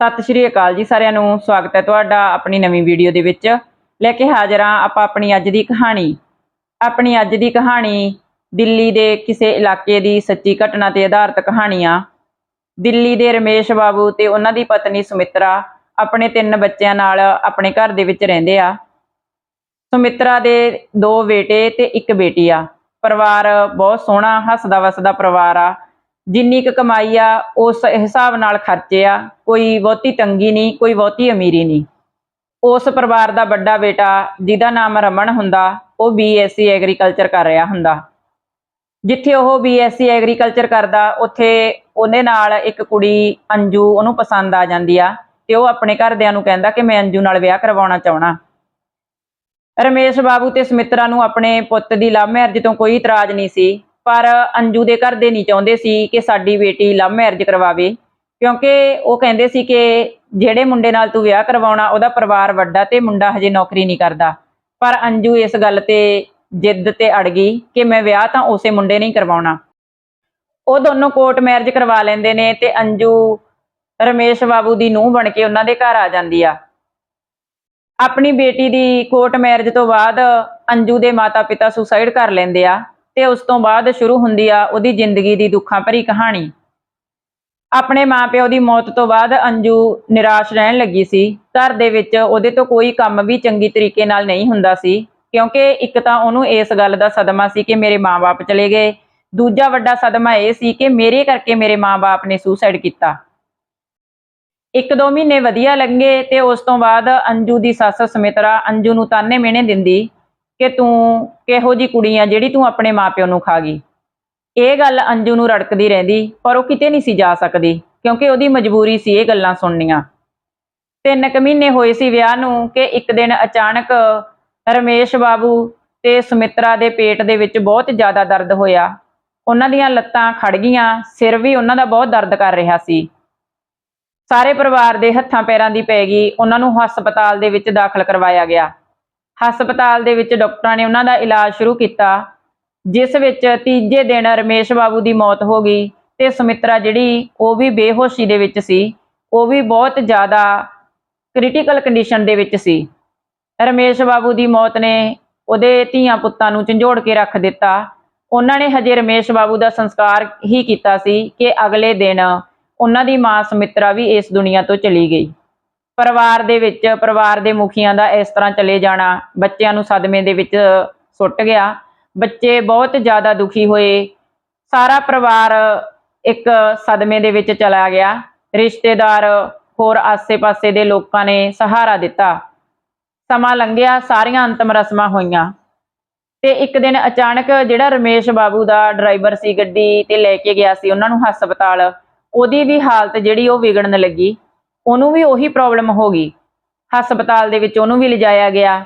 ਸਤਿ ਸ਼੍ਰੀ ਅਕਾਲ ਜੀ ਸਾਰਿਆਂ ਨੂੰ, ਸਵਾਗਤ ਹੈ ਤੁਹਾਡਾ ਆਪਣੀ ਨਵੀਂ ਵੀਡੀਓ ਦੇ ਵਿੱਚ। ਲੈ ਕੇ ਹਾਜ਼ਰ ਹਾਂ ਆਪਾਂ ਆਪਣੀ ਅੱਜ ਦੀ ਕਹਾਣੀ। ਆਪਣੀ ਅੱਜ ਦੀ ਕਹਾਣੀ ਦਿੱਲੀ ਦੇ ਕਿਸੇ ਇਲਾਕੇ ਦੀ ਸੱਚੀ ਘਟਨਾ ਤੇ ਆਧਾਰਿਤ ਕਹਾਣੀ ਆ। ਦਿੱਲੀ ਦੇ ਰਮੇਸ਼ ਬਾਬੂ ਤੇ ਉਹਨਾਂ ਦੀ ਪਤਨੀ ਸੁਮਿਤਰਾ ਆਪਣੇ ਤਿੰਨ ਬੱਚਿਆਂ ਨਾਲ ਆਪਣੇ ਘਰ ਦੇ ਵਿੱਚ ਰਹਿੰਦੇ ਆ। ਸੁਮਿਤਰਾ ਦੇ ਦੋ ਬੇਟੇ ਤੇ ਇੱਕ ਬੇਟੀ ਆ। ਪਰਿਵਾਰ ਬਹੁਤ ਸੋਹਣਾ ਹੱਸਦਾ ਵਸਦਾ ਪਰਿਵਾਰ ਆ। ਜਿੰਨੀ ਕੁ ਕਮਾਈ ਆ, ਉਸ ਹਿਸਾਬ ਨਾਲ ਖਰਚੇ ਆ, ਕੋਈ ਬਹੁਤੀ ਤੰਗੀ ਨਹੀਂ, ਕੋਈ ਬਹੁਤੀ ਅਮੀਰੀ ਨਹੀਂ। ਉਸ ਪਰਿਵਾਰ ਦਾ ਵੱਡਾ ਬੇਟਾ, ਜਿਹਦਾ ਨਾਮ ਰਮਨ ਹੁੰਦਾ, ਉਹ ਬੀਐਸਸੀ ਐਗਰੀਕਲਚਰ ਕਰ ਰਿਹਾ ਹੁੰਦਾ। ਜਿੱਥੇ ਉਹ ਬੀਐਸਸੀ ਐਗਰੀਕਲਚਰ ਕਰਦਾ, ਉੱਥੇ ਉਹਦੇ ਨਾਲ ਇੱਕ ਕੁੜੀ, ਅੰਜੂ, ਉਹਨੂੰ ਪਸੰਦ ਆ ਜਾਂਦੀ ਆ ਤੇ ਉਹ ਆਪਣੇ ਘਰਦਿਆਂ ਨੂੰ ਕਹਿੰਦਾ ਕਿ ਮੈਂ ਅੰਜੂ ਨਾਲ ਵਿਆਹ ਕਰਵਾਉਣਾ ਚਾਹਣਾ ਰਮੇਸ਼ ਬਾਬੂ ਤੇ ਸਮਿਤਰਾ ਨੂੰ ਆਪਣੇ ਪੁੱਤ ਦੀ ਲਵ ਮੈਰਿਜ ਤੋਂ ਕੋਈ ਇਤਰਾਜ਼ ਨਹੀਂ ਸੀ। ਪਰ ਅੰਜੂ ਦੇ ਘਰ ਦੇ ਨਹੀਂ ਚਾਹੁੰਦੇ ਸੀ ਕਿ ਸਾਡੀ ਬੇਟੀ ਲਵ ਮੈਰਿਜ ਕਰਵਾਵੇ, ਕਿਉਂਕਿ ਉਹ ਕਹਿੰਦੇ ਸੀ ਕਿ ਜਿਹੜੇ ਮੁੰਡੇ ਨਾਲ ਤੂੰ ਵਿਆਹ ਕਰਵਾਉਣਾ, ਉਹਦਾ ਪਰਿਵਾਰ ਵੱਡਾ ਤੇ ਮੁੰਡਾ ਹਜੇ ਨੌਕਰੀ ਨਹੀਂ ਕਰਦਾ। ਪਰ ਅੰਜੂ ਇਸ ਗੱਲ ਤੇ ਜਿੱਦ ਤੇ ਅੜ ਗਈ ਕਿ ਮੈਂ ਵਿਆਹ ਤਾਂ ਉਸੇ ਮੁੰਡੇ ਨਹੀਂ ਕਰਵਾਉਣਾ। ਉਹ ਦੋਨੋਂ ਕੋਰਟ ਮੈਰਿਜ ਕਰਵਾ ਲੈਂਦੇ ਨੇ ਤੇ ਅੰਜੂ ਰਮੇਸ਼ ਬਾਬੂ ਦੀ ਨੂੰਹ ਬਣ ਕੇ ਉਹਨਾਂ ਦੇ ਘਰ ਆ ਜਾਂਦੀ ਆ। ਆਪਣੀ ਬੇਟੀ ਦੀ ਕੋਰਟ ਮੈਰਿਜ ਤੋਂ ਬਾਅਦ ਅੰਜੂ ਦੇ ਮਾਤਾ-ਪਿਤਾ ਸੁਸਾਈਡ ਕਰ ਲੈਂਦੇ ਆ। ਤੇ ਉਸ ਤੋਂ ਬਾਅਦ ਸ਼ੁਰੂ ਹੁੰਦੀ ਆ ਉਹਦੀ ਜ਼ਿੰਦਗੀ ਦੀ ਦੁੱਖਾਂ ਭਰੀ ਕਹਾਣੀ। ਆਪਣੇ ਮਾਪਿਓ ਦੀ ਮੌਤ ਤੋਂ ਬਾਅਦ ਅੰਜੂ ਨਿਰਾਸ਼ ਰਹਿਣ ਲੱਗੀ ਸੀ। ਘਰ ਦੇ ਵਿੱਚ ਉਹਦੇ ਤੋਂ ਕੋਈ ਕੰਮ ਵੀ ਚੰਗੀ ਤਰੀਕੇ ਨਾਲ ਨਹੀਂ ਹੁੰਦਾ ਸੀ, ਕਿਉਂਕਿ ਇੱਕ ਤਾਂ ਉਹਨੂੰ ਇਸ ਗੱਲ ਦਾ ਸਦਮਾ ਸੀ ਕਿ ਮੇਰੇ ਮਾਪੇ ਚਲੇ ਗਏ। ਦੂਜਾ ਵੱਡਾ ਸਦਮਾ ਇਹ ਸੀ ਕਿ ਮੇਰੇ ਕਰਕੇ ਮੇਰੇ ਮਾਪੇ ਨੇ ਸੁਸਾਈਡ ਕੀਤਾ। ਇੱਕ ਦੋ ਮਹੀਨੇ ਵਧੀਆ ਲੰਘੇ ਤੇ ਉਸ ਤੋਂ ਬਾਅਦ ਅੰਜੂ ਦੀ ਸੱਸ ਸਮਿਤਰਾ ਅੰਜੂ ਨੂੰ ਤਾਨੇ ਮਿਹਣੇ ਦਿੰਦੀ। ਕਿ ਤੂੰ ਕਿਹੋ ਜੀ ਕੁੜੀ ਆ ਜਿਹੜੀ ਤੂੰ ਆਪਣੇ ਮਾਪਿਓ ਨੂੰ ਖਾ ਗਈ? ਇਹ ਗੱਲ ਅੰਜੂ ਨੂੰ ਰੜਕਦੀ ਰਹਿੰਦੀ, ਪਰ ਉਹ ਕਿਤੇ ਨਹੀਂ ਸੀ ਜਾ ਸਕਦੀ, ਕਿਉਂਕਿ ਉਹਦੀ ਮਜਬੂਰੀ ਸੀ ਇਹ ਗੱਲਾਂ ਸੁਣਨੀਆਂ। ਤਿੰਨ ਕੁ ਮਹੀਨੇ ਹੋਏ ਸੀ ਵਿਆਹ ਨੂੰ ਕਿ ਇੱਕ ਦਿਨ ਅਚਾਨਕ ਰਮੇਸ਼ ਬਾਬੂ ਤੇ ਸੁਮਿਤਰਾ ਦੇ ਪੇਟ ਦੇ ਵਿੱਚ ਬਹੁਤ ਜ਼ਿਆਦਾ ਦਰਦ ਹੋਇਆ। ਉਹਨਾਂ ਦੀਆਂ ਲੱਤਾਂ ਖੜ ਗਈਆਂ, ਸਿਰ ਵੀ ਉਹਨਾਂ ਦਾ ਬਹੁਤ ਦਰਦ ਕਰ ਰਿਹਾ ਸੀ। ਸਾਰੇ ਪਰਿਵਾਰ ਦੇ ਹੱਥਾਂ ਪੈਰਾਂ ਦੀ ਪੈ ਗਈ, ਉਹਨਾਂ ਨੂੰ ਹਸਪਤਾਲ ਦੇ ਵਿੱਚ ਦਾਖਲ ਕਰਵਾਇਆ ਗਿਆ। ਹਸਪਤਾਲ ਦੇ ਵਿੱਚ ਡਾਕਟਰਾਂ ਨੇ ਉਹਨਾਂ ਦਾ ਇਲਾਜ ਸ਼ੁਰੂ ਕੀਤਾ, ਜਿਸ ਵਿੱਚ ਤੀਜੇ ਦਿਨ ਰਮੇਸ਼ ਬਾਬੂ ਦੀ ਮੌਤ ਹੋ ਗਈ ਤੇ ਸੁਮਿਤਰਾ ਜਿਹੜੀ ਉਹ ਵੀ ਬੇਹੋਸ਼ੀ ਦੇ ਵਿੱਚ ਸੀ, ਉਹ ਵੀ ਬਹੁਤ ਜ਼ਿਆਦਾ ਕ੍ਰਿਟੀਕਲ ਕੰਡੀਸ਼ਨ ਦੇ ਵਿੱਚ ਸੀ। ਰਮੇਸ਼ ਬਾਬੂ ਦੀ ਮੌਤ ਨੇ ਉਹਦੇ ਧੀਆਂ ਪੁੱਤਾਂ ਨੂੰ ਝੰਜੋੜ ਕੇ ਰੱਖ ਦਿੱਤਾ। ਉਹਨਾਂ ਨੇ ਹਜੇ ਰਮੇਸ਼ ਬਾਬੂ ਦਾ ਸੰਸਕਾਰ ਹੀ ਕੀਤਾ ਸੀ ਕਿ ਅਗਲੇ ਦਿਨ ਉਹਨਾਂ ਦੀ ਮਾਂ ਸੁਮਿਤਰਾ ਵੀ ਇਸ ਦੁਨੀਆ ਤੋਂ ਚਲੀ ਗਈ। ਪਰਿਵਾਰ ਦੇ ਵਿੱਚ, ਪਰਿਵਾਰ ਦੇ ਮੁਖੀਆਂ ਦਾ ਇਸ ਤਰ੍ਹਾਂ ਚਲੇ ਜਾਣਾ, ਬੱਚਿਆਂ ਨੂੰ ਸਦਮੇ ਦੇ ਵਿੱਚ ਸੁੱਟ ਗਿਆ। ਬੱਚੇ ਬਹੁਤ ਜ਼ਿਆਦਾ ਦੁਖੀ ਹੋਏ। ਸਾਰਾ ਪਰਿਵਾਰ ਇੱਕ ਸਦਮੇ ਦੇ ਵਿੱਚ ਚਲਾ ਗਿਆ। ਰਿਸ਼ਤੇਦਾਰ ਹੋਰ ਆਸੇ-ਪਾਸੇ ਦੇ ਲੋਕਾਂ ਨੇ ਸਹਾਰਾ ਦਿੱਤਾ। ਸਮਾਂ ਲੰਘਿਆ, ਸਾਰੀਆਂ ਅੰਤਮ ਰਸਮਾਂ ਹੋਈਆਂ। ਤੇ ਇੱਕ ਦਿਨ ਅਚਾਨਕ ਜਿਹੜਾ ਰਮੇਸ਼ ਬਾਬੂ ਦਾ ਡਰਾਈਵਰ ਸੀ ਗੱਡੀ ਤੇ ਲੈ ਕੇ ਗਿਆ ਸੀ, ਉਹਨਾਂ ਨੂੰ ਹਸਪਤਾਲ, ਉਹਦੀ ਵੀ ਹਾਲਤ ਜਿਹੜੀ ਉਹ ਵਿਗੜਨ ਲੱਗੀ। ਉਹਨੂੰ ਵੀ ਉਹੀ ਪ੍ਰੋਬਲਮ ਹੋ ਗਈ। ਹਸਪਤਾਲ ਦੇ ਵਿੱਚ ਉਹਨੂੰ ਵੀ ਲਿਜਾਇਆ ਗਿਆ।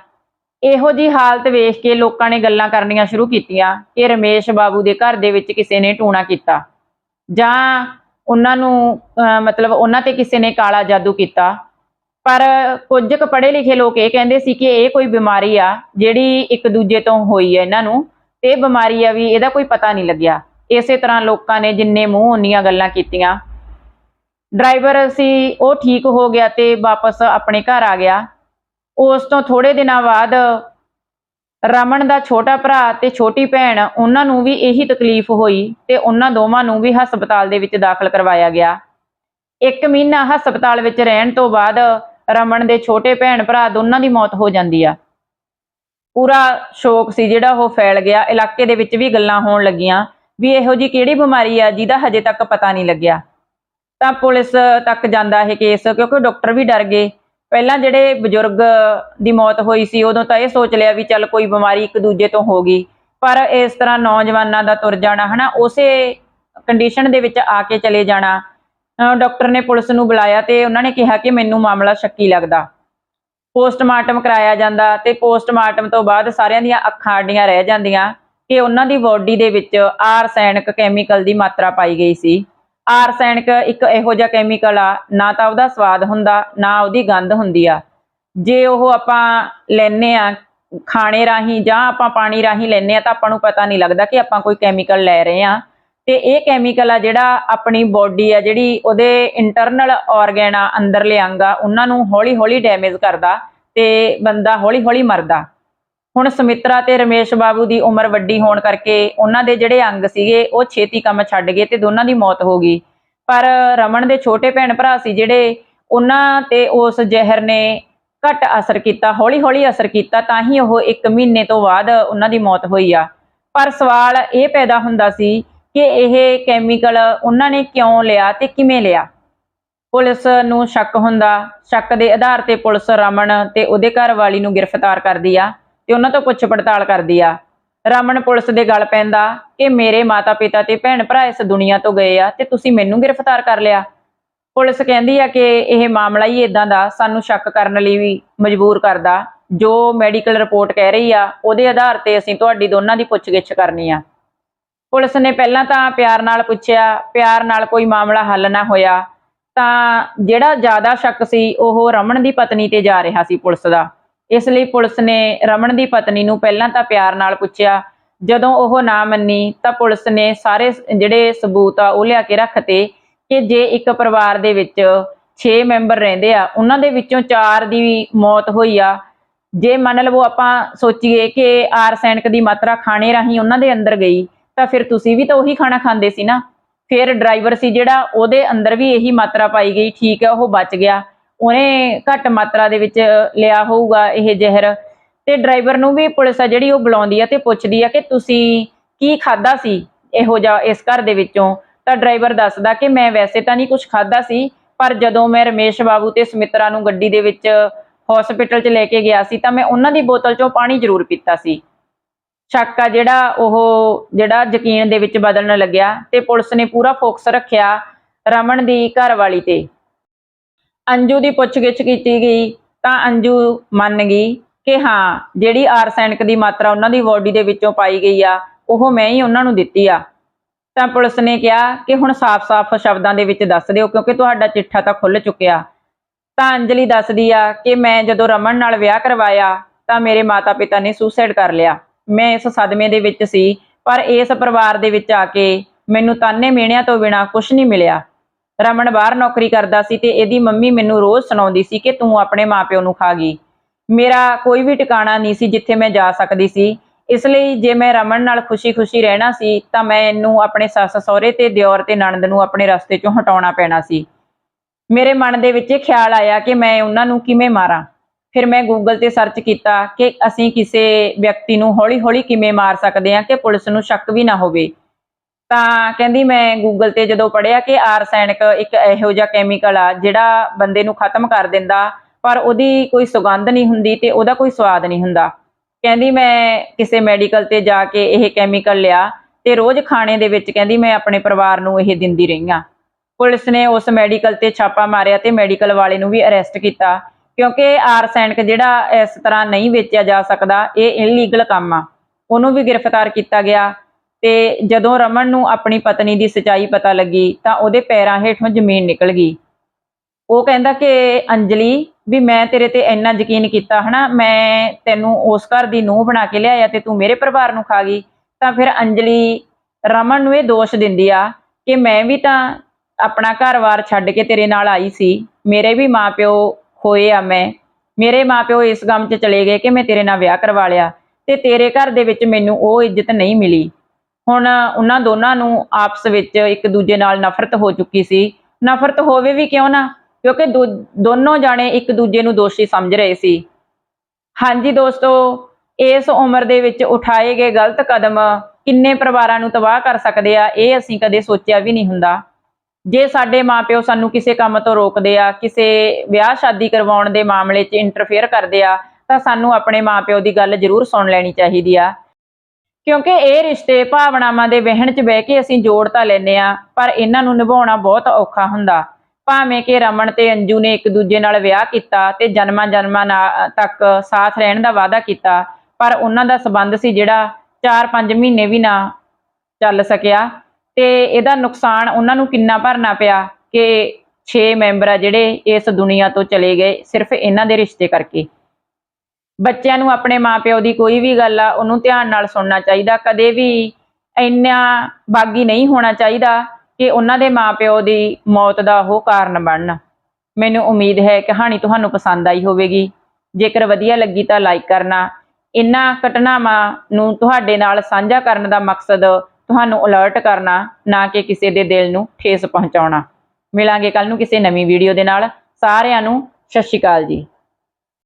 ਇਹੋ ਜੀ ਹਾਲਤ ਵੇਖ ਕੇ ਲੋਕਾਂ ਨੇ ਗੱਲਾਂ ਕਰਨੀਆਂ ਸ਼ੁਰੂ ਕੀਤੀਆਂ ਕਿ ਰਮੇਸ਼ ਬਾਬੂ ਦੇ ਘਰ ਦੇ ਵਿੱਚ ਕਿਸੇ ਨੇ ਟੂਣਾ ਕੀਤਾ। ਜਾਂ ਉਹਨਾਂ ਨੂੰ ਮਤਲਬ ਉਹਨਾਂ ਤੇ ਕਿਸੇ ਨੇ ਕਾਲਾ ਜਾਦੂ ਕੀਤਾ। ਪਰ ਕੁਝ ਕੁ ਪੜ੍ਹੇ ਲਿਖੇ ਲੋਕ ਇਹ ਕਹਿੰਦੇ ਸੀ ਕਿ ਇਹ ਕੋਈ ਬਿਮਾਰੀ ਆ, ਜਿਹੜੀ ਇੱਕ ਦੂਜੇ ਤੋਂ ਹੋਈ ਹੈ ਇਹਨਾਂ ਨੂੰ। ਤੇ ਇਹ ਬਿਮਾਰੀ ਆ ਵੀ ਇਹਦਾ ਕੋਈ ਪਤਾ ਨਹੀਂ ਲੱਗਿਆ। ਇਸੇ ਤਰ੍ਹਾਂ ਲੋਕਾਂ ਨੇ ਜਿੰਨੇ ਮੂੰਹ ਉਨੀਆਂ ਗੱਲਾਂ ਕੀਤੀਆਂ। ਡਰਾਈਵਰ ਸੀ, ਉਹ ਠੀਕ ਹੋ ਗਿਆ ਤੇ ਵਾਪਸ ਆਪਣੇ ਘਰ ਆ ਗਿਆ। ਉਸ ਤੋਂ ਥੋੜੇ ਦਿਨਾਂ ਬਾਅਦ ਰਮਨ ਦਾ ਛੋਟਾ ਭਰਾ ਤੇ ਛੋਟੀ ਭੈਣ ਉਹਨਾਂ ਨੂੰ ਵੀ ਇਹੀ ਤਕਲੀਫ ਹੋਈ ਤੇ ਉਹਨਾਂ ਦੋਵਾਂ ਨੂੰ ਵੀ ਹਸਪਤਾਲ ਦੇ ਵਿੱਚ ਦਾਖਲ ਕਰਵਾਇਆ ਗਿਆ। ਇੱਕ ਮਹੀਨਾ ਹਸਪਤਾਲ ਵਿੱਚ ਰਹਿਣ ਤੋਂ ਬਾਅਦ ਰਮਨ ਦੇ ਛੋਟੇ ਭੈਣ ਭਰਾ ਦੋਨਾਂ ਦੀ ਮੌਤ ਹੋ ਜਾਂਦੀ ਆ। ਪੂਰਾ ਸ਼ੋਕ ਸੀ ਜਿਹੜਾ ਉਹ ਫੈਲ ਗਿਆ। ਇਲਾਕੇ ਦੇ ਵਿੱਚ ਵੀ ਗੱਲਾਂ ਹੋਣ ਲੱਗੀਆਂ ਵੀ ਇਹੋ ਜੀ ਕਿਹੜੀ ਬਿਮਾਰੀ ਆ ਜਿਹਦਾ ਹਜੇ ਤੱਕ ਪਤਾ ਨਹੀਂ ਲੱਗਿਆ। ਤਾਂ ਪੁਲਿਸ ਤੱਕ ਜਾਂਦਾ ਇਹ ਕੇਸ, ਕਿਉਂਕਿ ਡਾਕਟਰ ਵੀ ਡਰ ਗਏ। ਪਹਿਲਾਂ ਜਿਹੜੇ ਬਜ਼ੁਰਗ ਦੀ ਮੌਤ ਹੋਈ ਸੀ, ਉਦੋਂ ਤਾਂ ਇਹ ਸੋਚ ਲਿਆ ਵੀ ਚੱਲ ਕੋਈ ਬਿਮਾਰੀ ਇੱਕ ਦੂਜੇ ਤੋਂ ਹੋ ਗਈ। ਪਰ ਇਸ ਤਰ੍ਹਾਂ ਨੌਜਵਾਨਾਂ ਦਾ ਤੁਰ ਜਾਣਾ, ਹਨਾ, ਉਸੇ ਕੰਡੀਸ਼ਨ ਦੇ ਵਿੱਚ ਆ ਕੇ ਚਲੇ ਜਾਣਾ। ਡਾਕਟਰ ਨੇ ਪੁਲਿਸ ਨੂੰ ਬੁਲਾਇਆ ਤੇ ਉਹਨਾਂ ਨੇ ਕਿਹਾ ਕਿ ਮੈਨੂੰ ਮਾਮਲਾ ਸ਼ੱਕੀ ਲੱਗਦਾ। ਪੋਸਟਮਾਰਟਮ ਕਰਾਇਆ ਜਾਂਦਾ ਤੇ ਪੋਸਟਮਾਰਟਮ ਤੋਂ ਬਾਅਦ ਸਾਰਿਆਂ ਦੀਆਂ ਅੱਖਾਂ ਅੱਡੀਆਂ ਰਹਿ ਜਾਂਦੀਆਂ ਕਿ ਉਹਨਾਂ ਦੀ ਬਾਡੀ ਦੇ ਵਿੱਚ ਆਰਸੈਨਿਕ ਕੈਮੀਕਲ ਦੀ ਮਾਤਰਾ ਪਾਈ ਗਈ ਸੀ। ਆਰਸੈਨਿਕ ਇੱਕ ਇਹੋ ਜਿਹਾ ਕੈਮੀਕਲ ਆ, ਨਾ ਤਾਂ ਉਹਦਾ ਸਵਾਦ ਹੁੰਦਾ, ਨਾ ਉਹਦੀ ਗੰਧ ਹੁੰਦੀ ਆ। ਜੇ ਉਹ ਆਪਾਂ ਲੈਨੇ ਆ ਖਾਣੇ ਰਾਹੀਂ ਜਾਂ ਆਪਾਂ ਪਾਣੀ ਰਾਹੀਂ ਲੈਨੇ ਆ ਤਾਂ ਆਪਾਂ ਨੂੰ ਪਤਾ ਨਹੀਂ ਲੱਗਦਾ ਕਿ ਆਪਾਂ ਕੋਈ ਕੈਮੀਕਲ ਲੈ ਰਹੇ ਆ। ਤੇ ਇਹ ਕੈਮੀਕਲ ਆ ਜਿਹੜਾ ਆਪਣੀ ਬਾਡੀ ਆ, ਜਿਹੜੀ ਉਹਦੇ ਇੰਟਰਨਲ ਆਰਗਨ ਆ, ਅੰਦਰਲੇ ਅੰਗ ਆ, ਉਹਨਾਂ ਨੂੰ ਹੌਲੀ-ਹੌਲੀ ਡੈਮੇਜ ਕਰਦਾ ਤੇ ਬੰਦਾ ਹੌਲੀ-ਹੌਲੀ ਮਰਦਾ। ਹੁਣ ਸੁਮਿਤਰਾ ਤੇ ਰਮੇਸ਼ ਬਾਬੂ ਦੀ ਉਮਰ ਵੱਡੀ ਹੋਣ ਕਰਕੇ ਉਹਨਾਂ ਦੇ ਜਿਹੜੇ ਅੰਗ ਸੀਗੇ, ਉਹ ਛੇਤੀ ਕੰਮ ਛੱਡ ਗਏ ਤੇ ਦੋਨਾਂ ਦੀ ਮੌਤ ਹੋ ਗਈ। ਪਰ ਰਮਨ ਦੇ ਛੋਟੇ ਭੈਣ ਭਰਾ ਸੀ ਜਿਹੜੇ, ਉਹਨਾਂ ਤੇ ਉਸ ਜ਼ਹਿਰ ਨੇ ਘੱਟ ਅਸਰ ਕੀਤਾ, ਹੌਲੀ-ਹੌਲੀ ਅਸਰ ਕੀਤਾ, ਤਾਂ ਹੀ ਉਹ 1 ਮਹੀਨੇ ਤੋਂ ਬਾਅਦ ਉਹਨਾਂ ਦੀ ਮੌਤ ਹੋਈ ਆ। ਪਰ ਸਵਾਲ ਇਹ ਪੈਦਾ ਹੁੰਦਾ ਸੀ ਕਿ ਇਹ ਕੈਮੀਕਲ ਉਹਨਾਂ ਨੇ ਕਿਉਂ ਲਿਆ ਤੇ ਕਿਵੇਂ ਲਿਆ? ਪੁਲਿਸ ਨੂੰ ਸ਼ੱਕ ਹੁੰਦਾ, ਸ਼ੱਕ ਦੇ ਆਧਾਰ ਤੇ ਪੁਲਿਸ ਰਮਨ ਤੇ ਉਹਦੇ ਘਰ ਵਾਲੀ ਨੂੰ ਗ੍ਰਿਫਤਾਰ ਕਰਦੀ ਆ। ਤੇ ਉਹਨਾਂ ਤੋਂ ਪੁੱਛ ਪੜਤਾਲ ਕਰਦੀ ਆ। ਰਮਨ ਪੁਲਿਸ ਦੇ ਗਲ ਪੈਂਦਾ ਕਿ ਮੇਰੇ ਮਾਤਾ-ਪਿਤਾ ਤੇ ਭੈਣ ਭਰਾ ਇਸ ਦੁਨੀਆ ਤੋਂ ਗਏ ਆ ਤੇ ਤੁਸੀਂ ਮੈਨੂੰ ਗ੍ਰਿਫਤਾਰ ਕਰ ਲਿਆ। ਪੁਲਿਸ ਕਹਿੰਦੀ ਆ ਕਿ ਇਹ ਮਾਮਲਾ ਹੀ ਇਦਾਂ ਦਾ ਸਾਨੂੰ ਸ਼ੱਕ ਕਰਨ ਲਈ ਵੀ ਮਜਬੂਰ ਕਰਦਾ। ਜੋ ਮੈਡੀਕਲ ਰਿਪੋਰਟ ਕਹਿ ਰਹੀ ਆ, ਉਹਦੇ ਆਧਾਰ ਤੇ ਅਸੀਂ ਤੁਹਾਡੀ ਦੋਨਾਂ ਦੀ ਪੁੱਛਗਿੱਛ ਕਰਨੀ ਆ। ਪੁਲਿਸ ਨੇ ਪਹਿਲਾਂ ਤਾਂ ਪਿਆਰ ਨਾਲ ਪੁੱਛਿਆ, ਪਿਆਰ ਨਾਲ ਕੋਈ ਮਾਮਲਾ ਹੱਲ ਨਾ ਹੋਇਆ। ਤਾਂ ਜਿਹੜਾ ਜ਼ਿਆਦਾ ਸ਼ੱਕ ਸੀ, ਉਹ ਰਮਨ ਦੀ ਪਤਨੀ ਤੇ ਜਾ ਰਿਹਾ ਸੀ ਪੁਲਿਸ ਦਾ। ਇਸ ਲਈ ਪੁਲਿਸ ਨੇ ਰਮਨ ਦੀ ਪਤਨੀ ਨੂੰ ਪਹਿਲਾਂ ਤਾਂ ਪਿਆਰ ਨਾਲ ਪੁੱਛਿਆ, ਜਦੋਂ ਉਹ ਨਾ ਮੰਨੀ ਤਾਂ ਪੁਲਿਸ ਨੇ ਸਾਰੇ ਜਿਹੜੇ ਸਬੂਤ ਆ ਉਹ ਲਿਆ ਕੇ ਰੱਖਤੇ ਕਿ ਜੇ ਇੱਕ ਪਰਿਵਾਰ ਦੇ ਵਿੱਚ 6 ਮੈਂਬਰ ਰਹਿੰਦੇ ਆ, ਉਹਨਾਂ ਦੇ ਵਿੱਚੋਂ 4 ਦੀ ਮੌਤ ਹੋਈ ਆ। ਜੇ ਮੰਨ ਲਵੋ ਆਪਾਂ ਸੋਚੀਏ ਕਿ ਆਰਸੈਨਿਕ ਦੀ ਮਾਤਰਾ ਖਾਣੇ ਰਾਹੀਂ ਉਹਨਾਂ ਦੇ ਅੰਦਰ ਗਈ, ਤਾਂ ਫਿਰ ਤੁਸੀਂ ਵੀ ਤਾਂ ਉਹੀ ਖਾਣਾ ਖਾਂਦੇ ਸੀ ਨਾ। ਫਿਰ ਡਰਾਈਵਰ ਸੀ ਜਿਹੜਾ, ਉਹਦੇ ਅੰਦਰ ਵੀ ਇਹੀ ਮਾਤਰਾ ਪਾਈ ਗਈ, ਠੀਕ ਹੈ ਉਹ ਬਚ ਗਿਆ। ਉਹਨੇ ਘੱਟ ਮਾਤਰਾ ਦੇ ਵਿੱਚ ਲਿਆ ਹੋਊਗਾ ਇਹ ਜ਼ਹਿਰ। ਤੇ ਡਰਾਈਵਰ ਨੂੰ ਵੀ ਪੁਲਿਸ ਆ ਜਿਹੜੀ ਉਹ ਬੁਲਾਉਂਦੀ ਆ ਤੇ ਪੁੱਛਦੀ ਆ ਕਿ ਤੁਸੀਂ ਕੀ ਖਾਦਾ ਸੀ ਇਹੋ ਜਿਹਾ ਇਸ ਘਰ ਦੇ ਵਿੱਚੋਂ? ਤਾਂ ਡਰਾਈਵਰ ਦੱਸਦਾ ਕਿ ਮੈਂ ਵੈਸੇ ਤਾਂ ਨਹੀਂ ਕੁਝ ਖਾਦਾ ਸੀ, ਪਰ ਜਦੋਂ ਮੈਂ ਰਮੇਸ਼ ਬਾਬੂ ਤੇ ਸੁਮਿਤਰਾ ਨੂੰ ਗੱਡੀ ਦੇ ਵਿੱਚ ਹਸਪੀਟਲ 'ਚ ਲੈ ਕੇ ਗਿਆ ਸੀ ਤਾਂ ਮੈਂ ਉਹਨਾਂ ਦੀ ਬੋਤਲ 'ਚੋਂ ਪਾਣੀ ਜ਼ਰੂਰ ਪੀਤਾ ਸੀ। ਸ਼ੱਕ ਆ ਜਿਹੜਾ ਉਹ ਜਿਹੜਾ ਯਕੀਨ ਦੇ ਵਿੱਚ ਬਦਲਣ ਲੱਗਿਆ ਤੇ ਪੁਲਿਸ ਨੇ ਪੂਰਾ ਫੋਕਸ ਰੱਖਿਆ ਰਮਨ ਦੀ ਘਰ ਵਾਲੀ ਤੇ। ਅੰਜੂ ਦੀ ਪੁੱਛਗਿੱਛ ਕੀਤੀ ਗਈ ਤਾਂ ਅੰਜੂ ਮੰਨ ਗਈ ਕਿ ਹਾਂ, ਜਿਹੜੀ ਆਰਸੈਨਿਕ ਦੀ ਮਾਤਰਾ ਉਹਨਾਂ ਦੀ ਬਾਡੀ ਦੇ ਵਿੱਚੋਂ ਪਾਈ ਗਈ ਆ, ਉਹ ਮੈਂ ਹੀ ਉਹਨਾਂ ਨੂੰ ਦਿੱਤੀ ਆ। ਤਾਂ ਪੁਲਿਸ ਨੇ ਕਿਹਾ ਕਿ ਹੁਣ ਸਾਫ਼-ਸਾਫ਼ ਸ਼ਬਦਾਂ ਦੇ ਵਿੱਚ ਦੱਸ ਦਿਓ, ਕਿਉਂਕਿ ਤੁਹਾਡਾ ਚਿੱਠਾ ਤਾਂ ਖੁੱਲ ਚੁੱਕਿਆ। ਤਾਂ ਅੰਜਲੀ ਦੱਸਦੀ ਆ ਕਿ ਮੈਂ ਜਦੋਂ ਰਮਨ ਨਾਲ ਵਿਆਹ ਕਰਵਾਇਆ, ਤਾਂ ਮੇਰੇ ਮਾਤਾ-ਪਿਤਾ ਨੇ ਸੁਸਾਈਡ ਕਰ ਲਿਆ। ਮੈਂ ਇਸ ਸਦਮੇ ਦੇ ਵਿੱਚ ਸੀ, ਪਰ ਇਸ ਪਰਿਵਾਰ ਦੇ ਵਿੱਚ ਆ ਕੇ ਮੈਨੂੰ ਤਾਨੇ ਮਿਹਣਿਆਂ ਤੋਂ ਬਿਨਾ ਕੁਝ ਨਹੀਂ ਮਿਲਿਆ। ਰਮਨ ਬਾਹਰ ਨੌਕਰੀ ਕਰਦਾ ਸੀ ਤੇ ਇਹਦੀ ਮੰਮੀ ਮੈਨੂੰ ਰੋਜ਼ ਸੁਣਾਉਂਦੀ ਸੀ ਕਿ ਤੂੰ ਆਪਣੇ ਮਾਪਿਓ ਨੂੰ ਖਾ ਗਈ। ਮੇਰਾ ਕੋਈ ਵੀ ਟਿਕਾਣਾ ਨਹੀਂ ਸੀ ਜਿੱਥੇ ਮੈਂ ਜਾ ਸਕਦੀ ਸੀ। ਇਸ ਲਈ ਜੇ ਮੈਂ ਰਮਨ ਨਾਲ ਖੁਸ਼ੀ-ਖੁਸ਼ੀ ਰਹਿਣਾ ਸੀ, ਤਾਂ ਮੈਂ ਇਹਨੂੰ ਆਪਣੇ ਸੱਸ ਸਹੁਰੇ ਤੇ ਦਿਓਰ ਤੇ ਨਣਦ ਨੂੰ ਆਪਣੇ ਰਸਤੇ ਚੋਂ ਹਟਾਉਣਾ ਪੈਣਾ ਸੀ। ਮੇਰੇ ਮਨ ਦੇ ਵਿੱਚ ਇਹ ਖਿਆਲ ਆਇਆ ਕਿ ਮੈਂ ਉਹਨਾਂ ਨੂੰ ਕਿਵੇਂ ਮਾਰਾਂ। ਫਿਰ ਮੈਂ ਗੂਗਲ ਤੇ ਸਰਚ ਕੀਤਾ ਕਿ ਅਸੀਂ ਕਿਸੇ ਵਿਅਕਤੀ ਨੂੰ ਹੌਲੀ-ਹੌਲੀ ਕਿਵੇਂ ਮਾਰ ਸਕਦੇ ਹਾਂ ਕਿ ਪੁਲਿਸ ਨੂੰ ਸ਼ੱਕ ਵੀ ਨਾ ਹੋਵੇ। ਤਾਂ ਕਹਿੰਦੀ ਮੈਂ ਗੂਗਲ ਤੇ ਜਦੋਂ ਪੜਿਆ ਕਿ ਆਰਸੈਨਿਕ ਇੱਕ ਇਹੋ ਜਿਹਾ ਕੈਮੀਕਲ ਆ, ਜਿਹੜਾ ਬੰਦੇ ਨੂੰ ਖਤਮ ਕਰ ਦਿੰਦਾ, ਪਰ ਉਹਦੀ ਕੋਈ ਸੁਗੰਧ ਨਹੀਂ ਹੁੰਦੀ ਤੇ ਉਹਦਾ ਕੋਈ ਸਵਾਦ ਨਹੀਂ ਹੁੰਦਾ। ਕਹਿੰਦੀ ਮੈਂ ਕਿਸੇ ਮੈਡੀਕਲ ਤੇ ਜਾ ਕੇ ਇਹ ਕੈਮੀਕਲ ਲਿਆ ਤੇ ਰੋਜ਼ ਖਾਣੇ ਦੇ ਵਿੱਚ ਕਹਿੰਦੀ ਮੈਂ ਆਪਣੇ ਪਰਿਵਾਰ ਨੂੰ ਇਹ ਦਿੰਦੀ ਰਹੀ ਹਾਂ। ਪੁਲਿਸ ਨੇ ਉਸ ਮੈਡੀਕਲ ਤੇ ਛਾਪਾ ਮਾਰਿਆ ਤੇ ਮੈਡੀਕਲ ਵਾਲੇ ਨੂੰ ਵੀ ਅਰੈਸਟ ਕੀਤਾ, ਕਿਉਂਕਿ ਆਰਸੈਨਿਕ ਜਿਹੜਾ ਇਸ ਤਰ੍ਹਾਂ ਨਹੀਂ ਵੇਚਿਆ ਜਾ ਸਕਦਾ, ਇਹ ਇਲੀਗਲ ਕੰਮ ਆ। ਉਹਨੂੰ ਵੀ ਗ੍ਰਿਫਤਾਰ ਕੀਤਾ ਗਿਆ। ਤੇ ਜਦੋਂ ਰਮਨ ਨੂੰ ਆਪਣੀ ਪਤਨੀ ਦੀ ਸਚਾਈ ਪਤਾ ਲੱਗੀ ਤਾਂ ਉਹਦੇ ਪੈਰਾਂ ਹੇਠੋਂ ਜ਼ਮੀਨ ਨਿਕਲ ਗਈ। ਉਹ ਕਹਿੰਦਾ ਕਿ, ਅੰਜਲੀ, ਵੀ ਮੈਂ ਤੇਰੇ ਤੇ ਇੰਨਾ ਯਕੀਨ ਕੀਤਾ ਹਨਾ, ਮੈਂ ਤੈਨੂੰ ਉਸ ਘਰ ਦੀ ਨੂੰਹ ਬਣਾ ਕੇ ਲਿਆਇਆ ਤੇ ਤੂੰ ਮੇਰੇ ਪਰਿਵਾਰ ਨੂੰ ਖਾ ਗਈ। ਤਾਂ ਫਿਰ ਅੰਜਲੀ, ਰਮਨ ਨੂੰ ਇਹ ਦੋਸ਼ ਦਿੰਦੀ ਆ ਕਿ ਮੈਂ ਵੀ ਤਾਂ ਆਪਣਾ ਘਰ-ਬਾਰ ਛੱਡ ਕੇ ਤੇਰੇ ਨਾਲ ਆਈ ਸੀ। ਮੇਰੇ ਵੀ ਮਾਪਿਓ ਹੋਏ ਆ ਮੈਂ। ਮੇਰੇ ਮਾਪਿਓ ਇਸ ਗਮ 'ਚ ਚਲੇ ਗਏ ਕਿ ਮੈਂ ਤੇਰੇ ਨਾਲ ਵਿਆਹ ਕਰਵਾ ਲਿਆ ਤੇ ਤੇਰੇ ਘਰ ਦੇ ਵਿੱਚ ਮੈਨੂੰ ਉਹ ਇੱਜ਼ਤ ਨਹੀਂ ਮਿਲੀ। ਹੁਣ ਉਹਨਾਂ ਦੋਨਾਂ ਨੂੰ ਆਪਸ ਵਿੱਚ ਇੱਕ ਦੂਜੇ ਨਾਲ ਨਫ਼ਰਤ ਹੋ ਚੁੱਕੀ ਸੀ। ਨਫ਼ਰਤ ਹੋਵੇ ਵੀ ਕਿਉਂ ਨਾ? ਕਿਉਂਕਿ ਦੋ- ਦੋਨੋਂ ਜਾਣੇ ਇੱਕ ਦੂਜੇ ਨੂੰ ਦੋਸ਼ੀ ਸਮਝ ਰਹੇ ਸੀ। ਹਾਂਜੀ ਦੋਸਤੋ, ਇਸ ਉਮਰ ਦੇ ਵਿੱਚ ਉਠਾਏ ਗਏ ਗਲਤ ਕਦਮ ਕਿੰਨੇ ਪਰਿਵਾਰਾਂ ਨੂੰ ਤਬਾਹ ਕਰ ਸਕਦੇ ਆ, ਇਹ ਅਸੀਂ ਕਦੇ ਸੋਚਿਆ ਵੀ ਨਹੀਂ ਹੁੰਦਾ। ਜੇ ਸਾਡੇ ਮਾਪਿਓ ਸਾਨੂੰ ਕਿਸੇ ਕੰਮ ਤੋਂ ਰੋਕਦੇ ਆ, ਕਿਸੇ ਵਿਆਹ ਸ਼ਾਦੀ ਕਰਵਾਉਣ ਦੇ ਮਾਮਲੇ 'ਚ ਇੰਟਰਫੇਅਰ ਕਰਦੇ ਆ, ਤਾਂ ਸਾਨੂੰ ਆਪਣੇ ਮਾਪਿਓ ਦੀ ਗੱਲ ਜ਼ਰੂਰ ਸੁਣ ਲੈਣੀ ਚਾਹੀਦੀ ਆ। ਕਿਉਂਕਿ ਇਹ ਰਿਸ਼ਤੇ ਭਾਵਨਾਵਾਂ ਦੇ ਵਹਿਣ 'ਚ ਬਹਿ ਕੇ ਅਸੀਂ ਜੋੜ ਤਾਂ ਲੈਨੇ ਆ ਪਰ ਇਹਨਾਂ ਨੂੰ ਨਿਭਾਉਣਾ ਬਹੁਤ ਔਖਾ ਹੁੰਦਾ। ਭਾਵੇਂ ਕਿ ਰਮਨ ਤੇ ਅੰਜੂ ਨੇ ਇੱਕ ਦੂਜੇ ਨਾਲ ਵਿਆਹ ਕੀਤਾ ਤੇ ਜਨਮਾਂ ਜਨਮਾਂ ਨਾ- ਤੱਕ ਸਾਥ ਰਹਿਣ ਦਾ ਵਾਅਦਾ ਕੀਤਾ, ਪਰ ਉਹਨਾਂ ਦਾ ਸਬੰਧ ਸੀ ਜਿਹੜਾ 4-5 ਮਹੀਨੇ ਵੀ ਨਾ ਚੱਲ ਸਕਿਆ ਤੇ ਇਹਦਾ ਨੁਕਸਾਨ ਉਹਨਾਂ ਨੂੰ ਕਿੰਨਾ ਭਰਨਾ ਪਿਆ ਕਿ 6 ਮੈਂਬਰ ਆ ਜਿਹੜੇ ਇਸ ਦੁਨੀਆ ਤੋਂ ਚਲੇ ਗਏ ਸਿਰਫ ਇਹਨਾਂ ਦੇ ਰਿਸ਼ਤੇ ਕਰਕੇ। ਬੱਚਿਆਂ ਨੂੰ ਆਪਣੇ ਮਾਪਿਓ ਦੀ ਕੋਈ ਵੀ ਗੱਲ ਆ, ਉਹਨੂੰ ਧਿਆਨ ਨਾਲ ਸੁਣਨਾ ਚਾਹੀਦਾ, ਕਦੇ ਵੀ ਇੰਨਾ ਬਾਗੀ ਨਹੀਂ ਹੋਣਾ ਚਾਹੀਦਾ ਕਿ ਉਹਨਾਂ ਦੇ ਮਾਪਿਓ ਦੀ ਮੌਤ ਦਾ ਉਹ ਕਾਰਨ ਬਣਨ। ਮੈਨੂੰ ਉਮੀਦ ਹੈ ਕਹਾਣੀ ਤੁਹਾਨੂੰ ਪਸੰਦ ਆਈ ਹੋਵੇਗੀ। ਜੇਕਰ ਵਧੀਆ ਲੱਗੀ ਤਾਂ ਲਾਈਕ ਕਰਨਾ। ਇਨ੍ਹਾਂ ਘਟਨਾਵਾਂ ਨੂੰ ਤੁਹਾਡੇ ਨਾਲ ਸਾਂਝਾ ਕਰਨ ਦਾ ਮਕਸਦ ਤੁਹਾਨੂੰ ਅਲਰਟ ਕਰਨਾ, ਨਾ ਕਿ ਕਿਸੇ ਦੇ ਦਿਲ ਨੂੰ ਠੇਸ ਪਹੁੰਚਾਉਣਾ। ਮਿਲਾਂਗੇ ਕੱਲ ਨੂੰ ਕਿਸੇ ਨਵੀਂ ਵੀਡੀਓ ਦੇ ਨਾਲ। ਸਾਰਿਆਂ ਨੂੰ ਸਤਿ ਸ਼੍ਰੀ ਅਕਾਲ ਜੀ।